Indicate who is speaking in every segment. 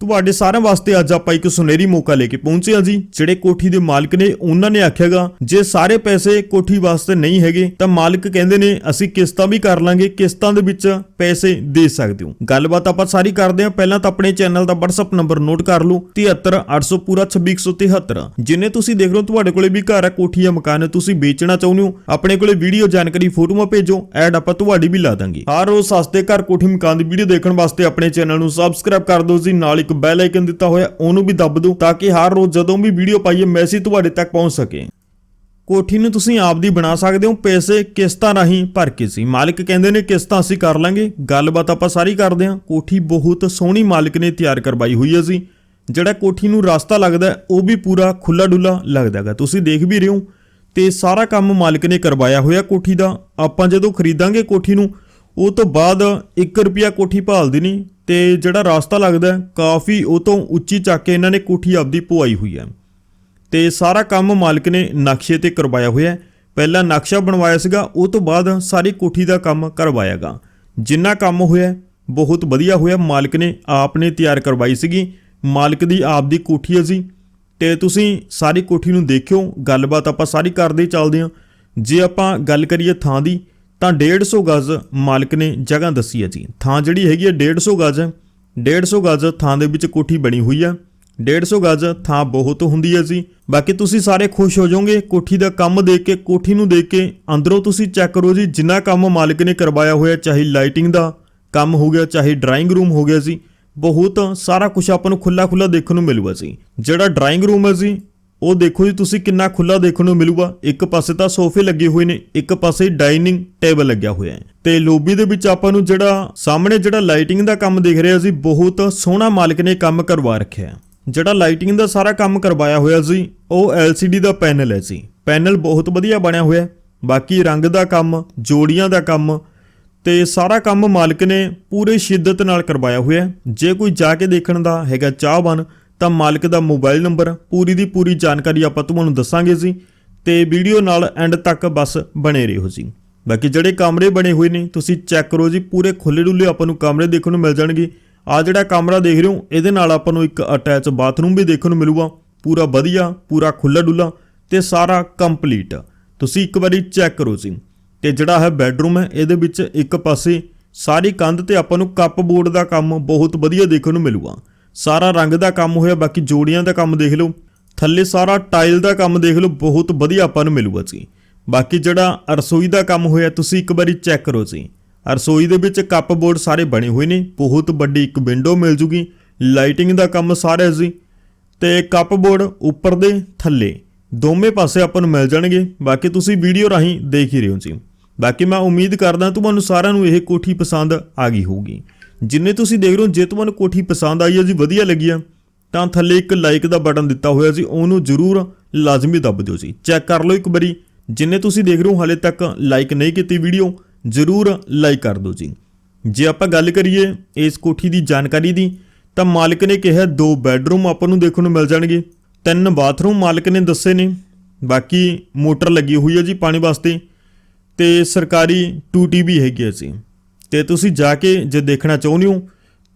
Speaker 1: ਤੁਹਾਡੇ ਸਾਰਿਆਂ ਵਾਸਤੇ ਅੱਜ ਆਪਾਂ ਇੱਕ ਸੁਨਹਿਰੀ ਮੌਕਾ ਲੈ ਕੇ ਪਹੁੰਚੇ ਹਾਂ ਜੀ, ਜਿਹੜੇ ਕੋਠੀ ਦੇ ਮਾਲਕ ਨੇ, ਉਹਨਾਂ ਨੇ ਆਖਿਆਗਾ ਜੇ ਸਾਰੇ ਪੈਸੇ ਕੋਠੀ ਵਾਸਤੇ ਨਹੀਂ ਹੈਗੇ, ਤਾਂ ਮਾਲਕ ਕਹਿੰਦੇ ਨੇ, ਅਸੀਂ ਕਿਸ਼ਤਾਂ ਵੀ ਕਰ ਲਾਂਗੇ, ਕਿਸ਼ਤਾਂ ਦੇ ਵਿੱਚ ਪੈਸੇ ਦੇ ਸਕਦੇ ਹੋ। ਗੱਲਬਾਤ ਆਪਾਂ ਸਾਰੀ ਕਰਦੇ ਹਾਂ। ਪਹਿਲਾਂ ਤਾਂ ਆਪਣੇ ਚੈਨਲ ਦਾ WhatsApp ਨੰਬਰ ਨੋਟ ਕਰ ਲਓ 73800 ਪੂਰਾ 26173 ਜਿੰਨੇ ਤੁਸੀਂ ਦੇਖ ਰਹੇ ਹੋ, ਤੁਹਾਡੇ ਕੋਲੇ ਵੀ ਘਰ ਹੈ ਕੋਠੀ ਜਾਂ ਮਕਾਨ ਤੁਸੀਂ ਵੇਚਣਾ ਚਾਹੁੰਦੇ ਹੋ, ਆਪਣੇ ਕੋਲੇ ਵੀਡੀਓ ਜਾਣਕਾਰੀ, ਫੋਟੋਆਂ ਭੇਜੋ, ਐਡ ਆਪਾਂ ਤੁਹਾਡੀ ਵੀ ਲਾ ਦਾਂਗੇ। ਹਰ ਰੋਜ਼ ਸਸਤੇ ਘਰ, ਕੋਠੀ, ਮਕਾਨ ਦੀ ਵੀਡੀਓ ਦੇਖਣ ਵਾਸਤੇ ਆਪਣੇ ਚੈਨਲ ਨੂੰ ਸਬਸਕ੍ਰਾਈਬ ਕਰ ਦਿਓ ਜੀ, ਨਾਲ ਇੱਕ ਬੈਲ ਆਈਕਨ ਦਿੱਤਾ ਹੋਇਆ, ਉਹਨੂੰ ਵੀ ਦੱਬ ਦਿਓ ਤਾਂ ਕਿ ਹਰ ਰੋਜ਼ ਜਦੋਂ ਵੀ ਵੀਡੀਓ ਪਾਈਏ, ਮੈਸੇਜ ਤੁਹਾਡੇ ਤੱਕ ਪਹੁੰਚ ਸਕੇ। ਕੋਠੀ ਨੂੰ ਤੁਸੀਂ ਆਪ ਦੀ ਬਣਾ ਸਕਦੇ ਹੋ, ਪੈਸੇ, ਕਿਸ਼ਤਾਂ ਰਾਹੀਂ ਭਰ ਕੇ ਸੀ। ਮਾਲਕ ਕਹਿੰਦੇ ਨੇ, ਕਿਸ਼ਤਾਂ ਅਸੀਂ ਕਰ ਲਾਂਗੇ। ਗੱਲਬਾਤ ਆਪਾਂ ਸਾਰੀ ਕਰਦੇ ਹਾਂ। ਕੋਠੀ ਬਹੁਤ ਸੋਹਣੀ ਮਾਲਕ ਨੇ ਤਿਆਰ ਕਰਵਾਈ ਹੋਈ ਹੈ ਜੀ। ਜਿਹੜਾ ਕੋਠੀ ਨੂੰ ਰਸਤਾ ਲੱਗਦਾ ਉਹ ਵੀ ਪੂਰਾ ਖੁੱਲਾ ਡੁੱਲਾ ਲੱਗਦਾ ਹੈਗਾ। ਤੁਸੀਂ ਦੇਖ ਵੀ ਰਹੇ ਹੋ ਤੇ ਸਾਰਾ ਕੰਮ ਮਾਲਕ ਨੇ ਕਰਵਾਇਆ ਹੋਇਆ ਕੋਠੀ ਦਾ। ਆਪਾਂ ਜਦੋਂ ਖਰੀਦਾਂਗੇ ਕੋਠੀ ਨੂੰ, ਉਹ ਤੋਂ ਬਾਅਦ 1 ਰੁਪਿਆ ਕੋਠੀ ਭਾਲਦੀ ਨਹੀਂ ਤੇ ਜਿਹੜਾ ਰਸਤਾ ਲੱਗਦਾ ਕਾਫੀ ਉਹ ਤੋਂ ਉੱਚੀ ਚੱਕ ਕੇ ਇਹਨਾਂ ਨੇ ਕੋਠੀ ਆਪਦੀ ਪਵਾਈ ਹੋਈ ਹੈ। ਤੇ ਸਾਰਾ ਕੰਮ ਮਾਲਕ ਨੇ ਨਕਸ਼ੇ ਤੇ ਕਰਵਾਇਆ ਹੋਇਆ ਹੈ। ਪਹਿਲਾਂ ਨਕਸ਼ਾ ਬਣਵਾਇਆ ਸੀਗਾ, ਉਹ ਤੋਂ ਬਾਅਦ ਸਾਰੀ ਕੋਠੀ ਦਾ ਕੰਮ ਕਰਵਾਇਆਗਾ ਜਿੰਨਾ ਕੰਮ ਹੋਇਆ ਬਹੁਤ ਵਧੀਆ ਹੋਇਆ। ਮਾਲਕ ਨੇ ਆਪ ਨੇ ਤਿਆਰ ਕਰਵਾਈ ਸੀਗੀ। ਮਾਲਕ ਦੀ ਆਪ ਦੀ ਕੋਠੀ ਹੈ ਜੀ। ਤੇ ਤੁਸੀਂ ਸਾਰੀ ਕੋਠੀ ਨੂੰ ਦੇਖਿਓ। ਗੱਲਬਾਤ ਆਪਾਂ ਸਾਰੀ ਕਰਦੇ ਚੱਲਦੇ ਹਾਂ। ਜੇ ਆਪਾਂ ਗੱਲ ਕਰੀਏ ਥਾਂ ਦੀ ਤਾਂ 150 ਗਜ਼ ਮਾਲਕ ਨੇ ਜਗ੍ਹਾ ਦੱਸੀ ਹੈ ਜੀ। ਥਾਂ ਜਿਹੜੀ ਹੈਗੀ ਹੈ 150 ਗਜ਼। ਹੈ 150 ਗਜ਼ ਥਾਂ ਦੇ ਵਿੱਚ ਕੋਠੀ ਬਣੀ ਹੋਈ ਹੈ। 150 ਗਜ਼ ਥਾਂ ਬਹੁਤ ਹੁੰਦੀ ਹੈ ਜੀ। ਬਾਕੀ ਤੁਸੀਂ ਸਾਰੇ ਖੁਸ਼ ਹੋ ਜਾਓਗੇ, ਕੋਠੀ ਦਾ ਕੰਮ ਦੇਖ ਕੇ, ਕੋਠੀ ਨੂੰ ਦੇਖ ਕੇ ਅੰਦਰੋਂ ਤੁਸੀਂ ਚੈੱਕ ਕਰੋ ਜੀ, ਜਿੰਨਾ ਕੰਮ ਮਾਲਕ ਨੇ ਕਰਵਾਇਆ ਹੋਇਆ, ਚਾਹੇ ਲਾਈਟਿੰਗ ਦਾ ਕੰਮ ਹੋ ਗਿਆ, ਚਾਹੇ ਡਰਾਇੰਗ ਰੂਮ ਹੋ ਗਿਆ ਜੀ। ਬਹੁਤ ਸਾਰਾ ਕੁਝ ਆਪਾਂ ਨੂੰ ਖੁੱਲਾ ਖੁੱਲਾ ਦੇਖਣ ਨੂੰ ਮਿਲੂਗਾ ਜੀ। ਜਿਹੜਾ ਡਰਾਇੰਗ ਰੂਮ ਹੈ ਜੀ ਉਹ ਦੇਖੋ ਜੀ, ਤੁਸੀਂ ਕਿੰਨਾ ਖੁੱਲਾ ਦੇਖਣ ਨੂੰ ਮਿਲੂਗਾ। ਇੱਕ ਪਾਸੇ ਤਾਂ ਸੋਫੇ ਲੱਗੇ ਹੋਏ ਨੇ, ਇੱਕ ਪਾਸੇ ਡਾਈਨਿੰਗ ਟੇਬਲ ਲੱਗਿਆ ਹੋਇਆ ਹੈ। ਤੇ ਲੋਬੀ ਦੇ ਵਿੱਚ ਆਪਾਂ ਨੂੰ ਜਿਹੜਾ ਸਾਹਮਣੇ ਜਿਹੜਾ ਲਾਈਟਿੰਗ ਦਾ ਕੰਮ ਦਿਖ ਰਿਹਾ ਸੀ ਬਹੁਤ ਸੋਹਣਾ ਮਾਲਕ ਨੇ ਕੰਮ ਕਰਵਾ ਰੱਖਿਆ ਜਿਹੜਾ ਲਾਈਟਿੰਗ ਦਾ ਸਾਰਾ ਕੰਮ ਕਰਵਾਇਆ ਹੋਇਆ ਸੀ, ਉਹ LCD ਦਾ ਪੈਨਲ ਹੈ ਜੀ। ਪੈਨਲ ਬਹੁਤ ਵਧੀਆ ਬਣਿਆ ਹੋਇਆ ਹੈ। ਬਾਕੀ ਰੰਗ ਦਾ ਕੰਮ, ਜੋੜੀਆਂ ਦਾ ਕੰਮ, ਤੇ ਸਾਰਾ ਕੰਮ ਮਾਲਕ ਨੇ ਪੂਰੇ ਸ਼ਿੱਦਤ ਨਾਲ ਕਰਵਾਇਆ ਹੋਇਆ ਜੇ ਕੋਈ ਜਾ ਕੇ ਦੇਖਣ ਦਾ ਹੈਗਾ ਚਾਹਵਾਨ ਤਾਂ ਮਾਲਕ ਦਾ ਮੋਬਾਈਲ ਨੰਬਰ ਪੂਰੀ ਦੀ ਪੂਰੀ ਜਾਣਕਾਰੀ ਆਪਾਂ ਤੁਹਾਨੂੰ ਦੱਸਾਂਗੇ ਜੀ ਤੇ ਵੀਡੀਓ ਨਾਲ ਐਂਡ ਤੱਕ ਬਸ ਬਣੇ ਰਹੋ ਜੀ। ਬਾਕੀ ਜਿਹੜੇ ਕਮਰੇ ਬਣੇ ਹੋਏ ਨੇ, ਤੁਸੀਂ ਚੈੱਕ ਕਰੋ ਜੀ, ਪੂਰੇ ਖੁੱਲੇ ਡੁੱਲੇ ਆਪਾਂ ਨੂੰ ਕਮਰੇ ਦੇਖਣ ਨੂੰ ਮਿਲ ਜਾਣਗੇ। ਆ ਜਿਹੜਾ ਕਮਰਾ ਦੇਖ ਰਹੇ ਹੋ, ਇਹਦੇ ਨਾਲ ਆਪਾਂ ਨੂੰ ਇੱਕ ਅਟੈਚ ਬਾਥਰੂਮ ਵੀ ਦੇਖਣ ਨੂੰ ਮਿਲੂਗਾ। ਪੂਰਾ ਵਧੀਆ, ਪੂਰਾ ਖੁੱਲਾ ਡੁੱਲਾ ਤੇ ਸਾਰਾ ਕੰਪਲੀਟ। ਤੁਸੀਂ ਇੱਕ ਵਾਰੀ ਚੈੱਕ ਕਰੋ ਜੀ। ਤੇ ਜਿਹੜਾ ਹੈ ਬੈੱਡਰੂਮ ਹੈ, ਇਹਦੇ ਵਿੱਚ ਇੱਕ ਪਾਸੇ ਸਾਰੀ ਕੰਧ ਤੇ ਆਪਾਂ ਨੂੰ ਕੱਪ ਬੋਰਡ ਦਾ ਕੰਮ ਬਹੁਤ ਵਧੀਆ ਦੇਖਣ ਨੂੰ ਮਿਲੂਗਾ। ਸਾਰਾ ਰੰਗ ਦਾ ਕੰਮ ਹੋਇਆ, ਬਾਕੀ ਜੋੜੀਆਂ ਦਾ ਕੰਮ ਦੇਖ ਲਓ। ਥੱਲੇ ਸਾਰਾ ਟਾਈਲ ਦਾ ਕੰਮ ਦੇਖ ਲਓ, ਬਹੁਤ ਵਧੀਆ ਆਪਾਂ ਨੂੰ ਮਿਲੂਗਾ ਜੀ। ਬਾਕੀ ਜਿਹੜਾ ਰਸੋਈ ਦਾ ਕੰਮ ਹੋਇਆ, ਤੁਸੀਂ ਇੱਕ ਵਾਰੀ ਚੈੱਕ ਕਰੋ ਜੀ। ਰਸੋਈ ਦੇ ਵਿੱਚ ਕੱਪ ਬੋਰਡ ਸਾਰੇ ਬਣੇ ਹੋਏ ਨੇ, ਬਹੁਤ ਵੱਡੀ ਇੱਕ ਵਿੰਡੋ ਮਿਲ ਜੂਗੀ। ਲਾਈਟਿੰਗ ਦਾ ਕੰਮ ਸਾਰਾ ਜੀ। ਤੇ ਕੱਪ ਬੋਰਡ ਉੱਪਰ ਦੇ ਥੱਲੇ, ਦੋਵੇਂ ਪਾਸੇ ਆਪਾਂ ਨੂੰ ਮਿਲ ਜਾਣਗੇ। ਬਾਕੀ ਤੁਸੀਂ ਵੀਡੀਓ ਰਾਹੀਂ ਦੇਖ ਹੀ ਰਹੇ ਹੋ ਜੀ। ਬਾਕੀ ਮੈਂ ਉਮੀਦ ਕਰਦਾ, ਤੁਹਾਨੂੰ ਸਾਰਿਆਂ ਨੂੰ ਇਹ ਕੋਠੀ ਪਸੰਦ ਆ ਗਈ ਹੋਊਗੀ। ਜਿੰਨੇ ਤੁਸੀਂ ਦੇਖ ਰਹੇ ਹੋ, ਜੇ ਤੁਹਾਨੂੰ ਕੋਠੀ ਪਸੰਦ ਆਈ ਹੈ ਜੀ, ਵਧੀਆ ਲੱਗੀ ਆ, ਤਾਂ ਥੱਲੇ ਇੱਕ ਲਾਈਕ ਦਾ ਬਟਨ ਦਿੱਤਾ ਹੋਇਆ ਸੀ ਉਹਨੂੰ ਜ਼ਰੂਰ ਲਾਜ਼ਮੀ ਦੱਬ ਦਿਓ ਜੀ। ਚੈੱਕ ਕਰ ਲਓ ਇੱਕ ਵਾਰੀ, ਜਿੰਨੇ ਤੁਸੀਂ ਦੇਖ ਰਹੇ ਹੋ ਹਾਲੇ ਤੱਕ ਲਾਈਕ ਨਹੀਂ ਕੀਤੀ ਵੀਡੀਓ ਜ਼ਰੂਰ ਲਾਈਕ ਕਰ ਦਿਓ ਜੀ। ਜੇ ਆਪਾਂ ਗੱਲ ਕਰੀਏ ਇਸ ਕੋਠੀ ਦੀ ਜਾਣਕਾਰੀ ਦੀ, ਤਾਂ ਮਾਲਕ ਨੇ ਕਿਹਾ ਦੋ ਬੈੱਡਰੂਮ ਆਪਾਂ ਨੂੰ ਦੇਖਣ ਨੂੰ ਮਿਲ ਜਾਣਗੇ, ਤਿੰਨ ਬਾਥਰੂਮ ਮਾਲਕ ਨੇ ਦੱਸੇ ਨੇ, ਬਾਕੀ ਮੋਟਰ ਲੱਗੀ ਹੋਈ ਹੈ ਜੀ ਪਾਣੀ ਵਾਸਤੇ, ਤੇ ਸਰਕਾਰੀ ਟੂਟੀ ਵੀ ਹੈਗੀ ਹੈ ਜੀ। ਤੇ ਤੁਸੀਂ ਜਾ ਕੇ ਜੇ ਦੇਖਣਾ ਚਾਹੁੰਦੇ ਹੋ,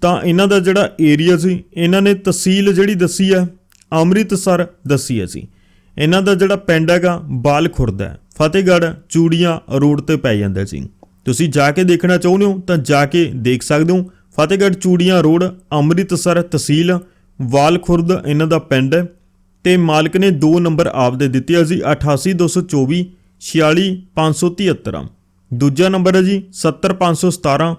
Speaker 1: ਤਾਂ ਇਹਨਾਂ ਦਾ ਜਿਹੜਾ ਏਰੀਆ ਸੀ, ਇਹਨਾਂ ਨੇ ਤਹਿਸੀਲ ਜਿਹੜੀ ਦੱਸੀ ਹੈ ਅੰਮ੍ਰਿਤਸਰ ਦੱਸੀ ਹੈ ਜੀ। ਇਹਨਾਂ ਦਾ ਜਿਹੜਾ ਪਿੰਡ ਹੈਗਾ ਬਾਲ ਖੁਰਦ ਹੈ। ਫਤਿਹਗੜ੍ਹ ਚੂੜੀਆਂ ਰੋਡ ਤੇ ਪੈ ਜਾਂਦਾ ਸੀ ਤੁਸੀਂ ਜਾ ਕੇ ਦੇਖਣਾ ਚਾਹੁੰਦੇ ਹੋ, ਤਾਂ ਜਾ ਕੇ ਦੇਖ ਸਕਦੇ ਹੋ। ਫਤਿਹਗੜ੍ਹ ਚੂੜੀਆਂ ਰੋਡ, ਅੰਮ੍ਰਿਤਸਰ ਤਹਿਸੀਲ ਵਾਲ ਖੁਰਦ ਇਹਨਾਂ ਦਾ ਪਿੰਡ ਹੈ। ਤੇ ਮਾਲਕ ਨੇ ਦੋ ਨੰਬਰ ਆਪਦੇ ਦਿੱਤੇ ਆ ਜੀ 88224 46573 ਦੂਜਾ ਨੰਬਰ ਹੈ ਜੀ 70517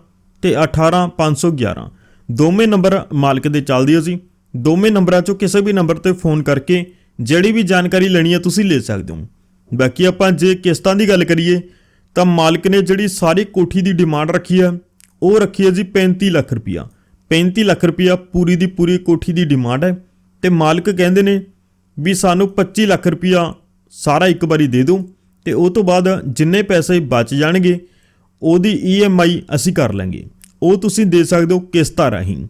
Speaker 1: ਤੇ 18511 ਦੋਵੇਂ ਨੰਬਰ ਮਾਲਕ ਦੇ ਚੱਲਦੇ ਹੈ ਜੀ। ਦੋਵੇਂ ਨੰਬਰਾਂ ਚੋਂ ਕਿਸੇ ਵੀ ਨੰਬਰ ਤੇ ਫੋਨ ਕਰਕੇ ਜਿਹੜੀ ਵੀ ਜਾਣਕਾਰੀ ਲੈਣੀ ਹੈ ਤੁਸੀਂ ਲੈ ਸਕਦੇ ਹੋ। ਬਾਕੀ ਆਪਾਂ ਜੇ ਕਿਸ਼ਤਾਂ ਦੀ ਗੱਲ ਕਰੀਏ, ਤਾਂ ਮਾਲਕ ਨੇ ਜਿਹੜੀ ਸਾਰੀ ਕੋਠੀ ਦੀ ਡਿਮਾਂਡ ਰੱਖੀ ਹੈ, ਉਹ ਰੱਖੀ ਹੈ ਜੀ 35 ਲੱਖ ਰੁਪਇਆ 35 ਲੱਖ ਰੁਪਇਆ ਪੂਰੀ ਦੀ ਪੂਰੀ ਕੋਠੀ ਦੀ ਡਿਮਾਂਡ ਹੈ ਤੇ ਮਾਲਕ ਕਹਿੰਦੇ ਨੇ ਵੀ ਸਾਨੂੰ 25 ਲੱਖ ਰੁਪਇਆ ਸਾਰਾ ਇੱਕ ਵਾਰੀ ਦੇ ਦਿਓ। ਤੇ ਉਹ ਤੋਂ ਬਾਅਦ ਜਿੰਨੇ ਪੈਸੇ ਬਚ ਜਾਣਗੇ, ਉਹਦੀ EMI ਅਸੀਂ ਕਰ ਲਾਂਗੇ। ਉਹ ਤੁਸੀਂ ਦੇ ਸਕਦੇ ਹੋ ਕਿਸ਼ਤਾਂ ਰਾਹੀਂ।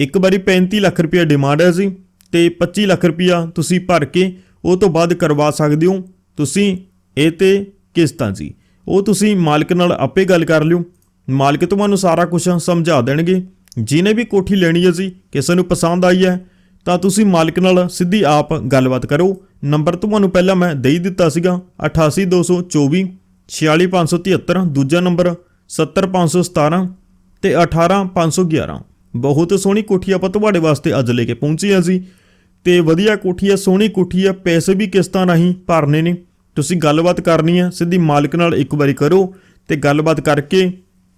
Speaker 1: ਇੱਕ ਵਾਰੀ 35 ਲੱਖ ਰੁਪਇਆ ਡਿਮਾਂਡ ਹੈ ਜੀ ਤੇ 25 ਲੱਖ ਰੁਪਇਆ ਤੁਸੀਂ ਭਰ ਕੇ ਉਹ ਤੋਂ ਬਾਅਦ ਕਰਵਾ ਸਕਦੇ ਹੋ ਤੁਸੀਂ ਇਹ ਤੇ ਕਿਸ਼ਤਾਂ ਜੀ। ਉਹ ਤੁਸੀਂ ਮਾਲਕ ਨਾਲ ਆਪੇ ਗੱਲ ਕਰ ਲਿਓ। ਮਾਲਕ ਤੁਹਾਨੂੰ ਸਾਰਾ ਕੁਝ ਸਮਝਾ ਦੇਣਗੇ। ਜਿਹਨੇ ਵੀ ਕੋਠੀ ਲੈਣੀ ਹੈ ਜੀ, ਕਿਸੇ ਨੂੰ ਪਸੰਦ ਆਈ ਹੈ ਤਾਂ ਤੁਸੀਂ ਮਾਲਕ ਨਾਲ ਸਿੱਧੀ ਆਪ ਗੱਲਬਾਤ ਕਰੋ ਨੰਬਰ ਤੁਹਾਨੂੰ ਪਹਿਲਾਂ ਮੈਂ ਦੇ ਦਿੱਤਾ ਸੀਗਾ 88224 46573 ਦੂਜਾ ਨੰਬਰ 70517 ਤੇ 18511 ਬਹੁਤ ਸੋਹਣੀ ਕੋਠੀ ਆਪਾਂ ਤੁਹਾਡੇ ਵਾਸਤੇ ਅੱਜ ਲੈ ਕੇ ਪਹੁੰਚੇ ਹਾਂ ਜੀ। ਤੇ ਵਧੀਆ ਕੋਠੀ ਆ ਸੋਹਣੀ ਕੋਠੀ ਆ ਪੈਸੇ ਵੀ ਕਿਸ਼ਤਾਂ ਰਾਹੀਂ ਭਰਨੇ ਨੇ। ਤੁਸੀਂ ਗੱਲਬਾਤ ਕਰਨੀ ਆ ਸਿੱਧੀ ਮਾਲਕ ਨਾਲ ਇੱਕ ਵਾਰੀ ਕਰੋ ਤੇ ਗੱਲਬਾਤ ਕਰਕੇ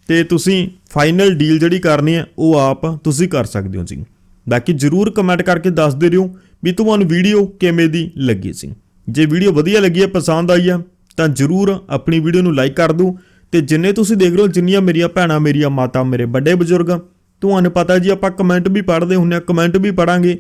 Speaker 1: ਤੇ ਤੁਸੀਂ ਫਾਈਨਲ ਡੀਲ ਜਿਹੜੀ ਕਰਨੀ ਹੈ, ਉਹ ਆਪ ਤੁਸੀਂ ਕਰ ਸਕਦੇ ਹੋ ਜੀ। ਬਾਕੀ ਜਰੂਰ ਕਮੈਂਟ ਕਰਕੇ ਦੱਸ ਦੇ ਰਿਓ ਵੀ ਤੁਹਾਨੂੰ ਵੀਡੀਓ ਕਿਵੇਂ ਦੀ ਲੱਗੀ ਸੀ। ਜੇ ਵੀਡੀਓ ਵਧੀਆ ਲੱਗੀ ਹੈ, ਪਸੰਦ ਆਈ ਹੈ, ਤਾਂ ਜਰੂਰ ਆਪਣੀ ਵੀਡੀਓ ਨੂੰ ਲਾਈਕ ਕਰ ਦਿਓ ਤੇ ਜਿੰਨੇ ਤੁਸੀਂ ਦੇਖ ਰਹੇ ਹੋ, ਜਿੰਨੀਆਂ ਮੇਰੀਆਂ ਭੈਣਾਂ, ਮੇਰੀਆਂ ਮਾਤਾ, ਮੇਰੇ ਵੱਡੇ ਬਜ਼ੁਰਗ, ਤੁਹਾਨੂੰ ਪਤਾ ਜੀ ਆਪਾਂ ਕਮੈਂਟ ਵੀ ਪੜ੍ਹਦੇ ਹੁੰਨੇ ਆ ਕਮੈਂਟ ਵੀ ਪੜਾਂਗੇ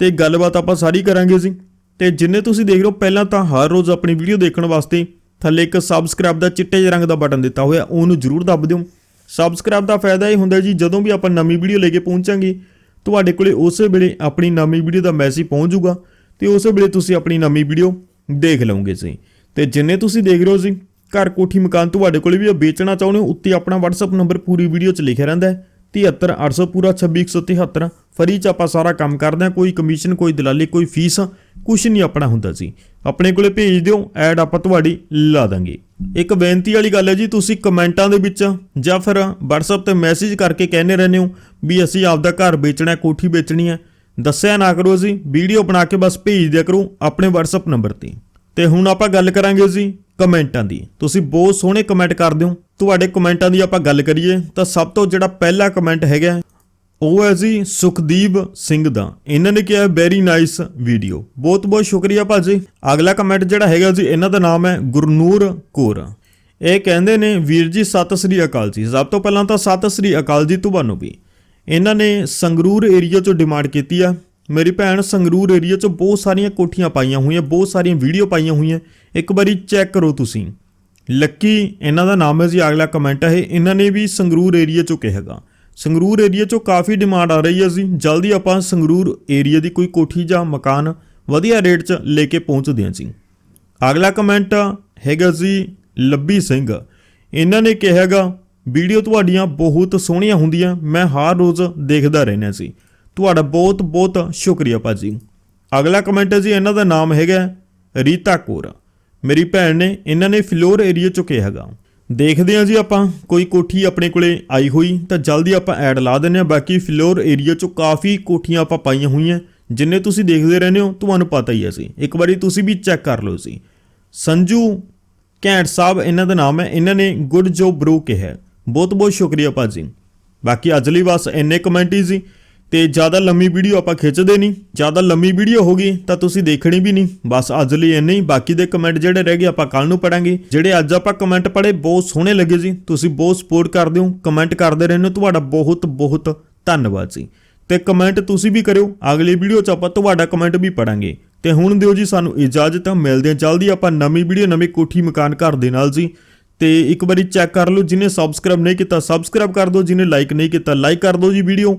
Speaker 1: ਤੇ ਗੱਲਬਾਤ ਆਪਾਂ ਸਾਰੀ ਕਰਾਂਗੇ ਜੀ। ਤੇ ਜਿੰਨੇ ਤੁਸੀਂ ਦੇਖ ਰਹੇ ਹੋ, ਪਹਿਲਾਂ ਤਾਂ ਹਰ ਰੋਜ਼ ਆਪਣੀ ਵੀਡੀਓ ਦੇਖਣ ਵਾਸਤੇ ਥੱਲੇ ਇੱਕ ਸਬਸਕ੍ਰਾਈਬ ਦਾ ਚਿੱਟੇ ਜਿਹੇ ਰੰਗ ਦਾ ਬਟਨ ਦਿੱਤਾ ਹੋਇਆ, ਉਹਨੂੰ ਜਰੂਰ ਦੱਬ ਦਿਓ। ਸਬਸਕ੍ਰਾਈਬ ਦਾ ਫਾਇਦਾ ਇਹ ਹੁੰਦਾ ਜੀ, ਜਦੋਂ ਵੀ ਆਪਾਂ ਨਵੀਂ ਵੀਡੀਓ ਲੈ ਕੇ ਪਹੁੰਚਾਂਗੇ ਤੁਹਾਡੇ ਕੋਲੇ ਉਸੇ ਵੇਲੇ ਆਪਣੀ ਨਵੀਂ ਵੀਡੀਓ ਦਾ ਮੈਸੇਜ ਪਹੁੰਚ ਜਾਊਗਾ ਤੇ ਉਸੇ ਵੇਲੇ ਤੁਸੀਂ ਆਪਣੀ ਨਵੀਂ ਵੀਡੀਓ ਦੇਖ ਲਓਗੇ ਜੀ। ਤੇ ਜਿੰਨੇ ਤੁਸੀਂ ਦੇਖ ਰਹੇ ਹੋ ਜੀ, ਘਰ ਕੋਠੀ ਮਕਾਨ ਤੁਹਾਡੇ ਕੋਲੇ ਵੀ ਆ, ਵੇਚਣਾ ਚਾਹੁੰਦੇ ਹੋ, ਉੱਤੇ ਆਪਣਾ WhatsApp ਨੰਬਰ ਪੂਰੀ ਵੀਡੀਓ 'ਚ ਲਿਖਿਆ ਰਹਿੰਦਾ ਹੈ। 73800 ਪੂਰਾ 26173 ਫਰੀ 'ਚ ਆਪਾਂ ਸਾਰਾ ਕੰਮ ਕਰਦੇ ਹਾਂ, ਕੋਈ ਕਮਿਸ਼ਨ ਕੋਈ ਦਲਾਲੀ, ਕੋਈ ਫੀਸ ਕੁਝ ਨਹੀਂ ਆਪਣਾ ਹੁੰਦਾ ਸੀ ਆਪਣੇ ਕੋਲੇ ਭੇਜ ਦਿਓ, ਐਡ ਆਪਾਂ ਤੁਹਾਡੀ ਲਾ ਦਾਂਗੇ। ਇੱਕ ਬੇਨਤੀ ਵਾਲੀ ਗੱਲ ਹੈ ਜੀ, ਤੁਸੀਂ ਕਮੈਂਟਾਂ ਦੇ ਵਿੱਚ ਜਾਂ ਫਿਰ WhatsApp ਤੇ ਮੈਸੇਜ ਕਰਕੇ ਕਹਿੰਦੇ ਰਹਿੰਦੇ ਹੋ ਵੀ ਅਸੀਂ ਆਪਦਾ ਘਰ ਵੇਚਣਾ, ਕੋਠੀ ਵੇਚਣੀ ਹੈ। ਦੱਸਿਆ ਨਾ ਕਰੋ ਜੀ ਵੀਡੀਓ ਬਣਾ ਕੇ ਬਸ ਭੇਜ ਦਿਆ ਕਰੋ ਆਪਣੇ WhatsApp ਨੰਬਰ ਤੇ। ਤੇ ਹੁਣ ਆਪਾਂ ਗੱਲ ਕਰਾਂਗੇ ਜੀ ਕਮੈਂਟਾਂ ਦੀ। ਤੁਸੀਂ ਬਹੁਤ ਸੋਹਣੇ ਕਮੈਂਟ ਕਰਦੇ ਹੋ। ਤੁਹਾਡੇ ਕਮੈਂਟਾਂ ਦੀ ਆਪਾਂ ਗੱਲ ਕਰੀਏ ਤਾਂ ਸਭ ਤੋਂ ਜਿਹੜਾ ਪਹਿਲਾ ਕਮੈਂਟ ਹੈਗਾ ਉਹ ਹੈ ਜੀ ਸੁਖਦੀਪ ਸਿੰਘ ਦਾ। ਇਹਨਾਂ ਨੇ ਕਿਹਾ ਵੈਰੀ ਨਾਈਸ ਵੀਡੀਓ ਬਹੁਤ ਬਹੁਤ ਸ਼ੁਕਰੀਆ ਭਾਜੀ ਅਗਲਾ ਕਮੈਂਟ ਜਿਹੜਾ ਹੈਗਾ ਜੀ, ਇਹਨਾਂ ਦਾ ਨਾਮ ਹੈ ਗੁਰਨੂਰ ਕੌਰ। ਇਹ ਕਹਿੰਦੇ ਨੇ, ਵੀਰ ਜੀ, ਸਤਿ ਸ੍ਰੀ ਅਕਾਲ ਜੀ। ਸਭ ਤੋਂ ਪਹਿਲਾਂ ਤਾਂ ਸਤਿ ਸ੍ਰੀ ਅਕਾਲ ਜੀ ਤੁਹਾਨੂੰ ਵੀ। ਇਹਨਾਂ ਨੇ ਸੰਗਰੂਰ ਏਰੀਆ ਚੋਂ ਡਿਮਾਂਡ ਕੀਤੀ ਆ। ਮੇਰੀ ਭੈਣ ਸੰਗਰੂਰ ਏਰੀਆ ਚੋਂ ਬਹੁਤ ਸਾਰੀਆਂ ਕੋਠੀਆਂ ਪਾਈਆਂ ਹੋਈਆਂ, ਬਹੁਤ ਸਾਰੀਆਂ ਵੀਡੀਓ ਪਾਈਆਂ ਹੋਈਆਂ। ਇੱਕ ਵਾਰੀ ਚੈੱਕ ਕਰੋ ਤੁਸੀਂ। ਲੱਕੀ ਇਹਨਾਂ ਦਾ ਨਾਮ ਹੈ ਜੀ, ਅਗਲਾ ਕਮੈਂਟ ਹੈ, ਇਹਨਾਂ ਨੇ ਵੀ ਸੰਗਰੂਰ ਏਰੀਆ ਚੋਂ ਕਿਹਾਗਾ ਸੰਗਰੂਰ ਏਰੀਆ ਚੋਂ ਕਾਫੀ ਡਿਮਾਂਡ ਆ ਰਹੀ ਹੈ ਜੀ। ਜਲਦੀ ਆਪਾਂ ਸੰਗਰੂਰ ਏਰੀਆ ਦੀ ਕੋਈ ਕੋਠੀ ਜਾਂ ਮਕਾਨ ਵਧੀਆ ਰੇਟ 'ਚ ਲੈ ਕੇ ਪਹੁੰਚਦੇ ਹਾਂ ਜੀ। ਅਗਲਾ ਕਮੈਂਟ ਹੈਗਾ ਜੀ ਲੱਭੀ ਸਿੰਘ। ਇਹਨਾਂ ਨੇ ਕਿਹਾਗਾ ਵੀਡੀਓ ਤੁਹਾਡੀਆਂ ਬਹੁਤ ਸੋਹਣੀਆਂ ਹੁੰਦੀਆਂ, ਮੈਂ ਹਰ ਰੋਜ਼ ਦੇਖਦਾ ਰਹਿਣਾ ਸੀ ਤੁਹਾਡਾ ਬਹੁਤ ਬਹੁਤ ਸ਼ੁਕਰੀਆ ਭਾਜੀ। ਅਗਲਾ ਕਮੈਂਟ ਹੈ ਜੀ, ਇਹਨਾਂ ਦਾ ਨਾਮ ਹੈਗਾ ਰੀਤਾ ਕੌਰ। ਮੇਰੀ ਭੈਣ ਨੇ, ਇਹਨਾਂ ਨੇ ਫਲੋਰ ਏਰੀਆ ਚੋਂ ਹੈਗਾ ਦੇਖਦੇ ਹਾਂ ਜੀ ਆਪਾਂ, ਕੋਈ ਕੋਠੀ ਆਪਣੇ ਕੋਲੇ ਆਈ ਹੋਈ, ਤਾਂ ਜਲਦੀ ਆਪਾਂ ਐਡ ਲਾ ਦਿੰਨੇ ਆ ਬਾਕੀ ਫਲੋਰ ਏਰੀਆ ਚੋਂ ਕਾਫੀ ਕੋਠੀਆਂ ਆਪਾਂ ਪਾਈਆਂ ਹੋਈਆਂ, ਜਿੰਨੇ ਤੁਸੀਂ ਦੇਖਦੇ ਰਹਿੰਦੇ ਹੋ, ਤੁਹਾਨੂੰ ਪਤਾ ਹੀ ਹੈ ਸੀ ਇੱਕ ਵਾਰੀ ਤੁਸੀਂ ਵੀ ਚੈੱਕ ਕਰ ਲਓ ਸੀ ਸੰਜੂ ਕੈਂਟ ਸਾਹਿਬ, ਇਹਨਾਂ ਦਾ ਨਾਮ ਹੈ, ਇਹਨਾਂ ਨੇ ਗੁੱਡ ਜੋ ਬਰੂ ਕਿਹਾ ਬਹੁਤ ਬਹੁਤ ਸ਼ੁਕਰੀਆ ਭਾਜੀ ਬਾਕੀ ਅੱਜ ਲਈ ਬਸ ਇੰਨੇ ਕਮੈਂਟ ਹੀ ਸੀ ਤੇ ਜ਼ਿਆਦਾ ਲੰਮੀ ਵੀਡੀਓ ਆਪਾਂ ਖਿੱਚਦੇ ਨਹੀਂ, ਜ਼ਿਆਦਾ ਲੰਮੀ ਵੀਡੀਓ ਹੋ ਗਈ ਤਾਂ ਤੁਸੀਂ ਦੇਖਣੀ ਵੀ ਨਹੀਂ। ਬਸ ਅੱਜ ਲਈ ਇੰਨੇ ਹੀ, ਬਾਕੀ ਦੇ ਕਮੈਂਟ ਜਿਹੜੇ ਰਹਿ ਗਏ ਆਪਾਂ ਕੱਲ ਨੂੰ ਪੜਾਂਗੇ। ਜਿਹੜੇ ਅੱਜ ਆਪਾਂ ਕਮੈਂਟ ਪੜੇ ਬਹੁਤ ਸੋਹਣੇ ਲੱਗੇ ਜੀ ਤੁਸੀਂ ਬਹੁਤ ਸਪੋਰਟ ਕਰਦੇ ਹੋ, ਕਮੈਂਟ ਕਰਦੇ ਰਹਿੰਦੇ ਹੋ ਤੁਹਾਡਾ ਬਹੁਤ ਬਹੁਤ ਧੰਨਵਾਦ ਜੀ ਤੇ ਕਮੈਂਟ ਤੁਸੀਂ ਵੀ ਕਰਿਓ, ਅਗਲੀ ਵੀਡੀਓ 'ਚ ਆਪਾਂ ਤੁਹਾਡਾ ਕਮੈਂਟ ਵੀ ਪੜਾਂਗੇ। ਤੇ ਹੁਣ ਦਿਓ ਜੀ ਸਾਨੂੰ ਇਜਾਜ਼ਤ, ਮਿਲਦੇ ਹਾਂ ਜਲਦੀ ਆਪਾਂ ਨਵੀਂ ਵੀਡੀਓ, ਨਵੇਂ ਕੋਠੀ ਮਕਾਨ ਘਰ ਦੇ ਨਾਲ ਜੀ। ਤੇ ਇੱਕ ਵਾਰੀ ਚੈੱਕ ਕਰ ਲਓ ਜਿਹਨੇ ਸਬਸਕ੍ਰਾਈਬ ਨਹੀਂ ਕੀਤਾ ਸਬਸਕ੍ਰਾਈਬ ਕਰ ਦਿਓ ਜਿਹਨੇ ਲਾਈਕ ਨਹੀਂ ਕੀਤਾ ਲਾਈਕ ਕਰ ਦਿਓ ਜੀ ਵੀਡੀਓ।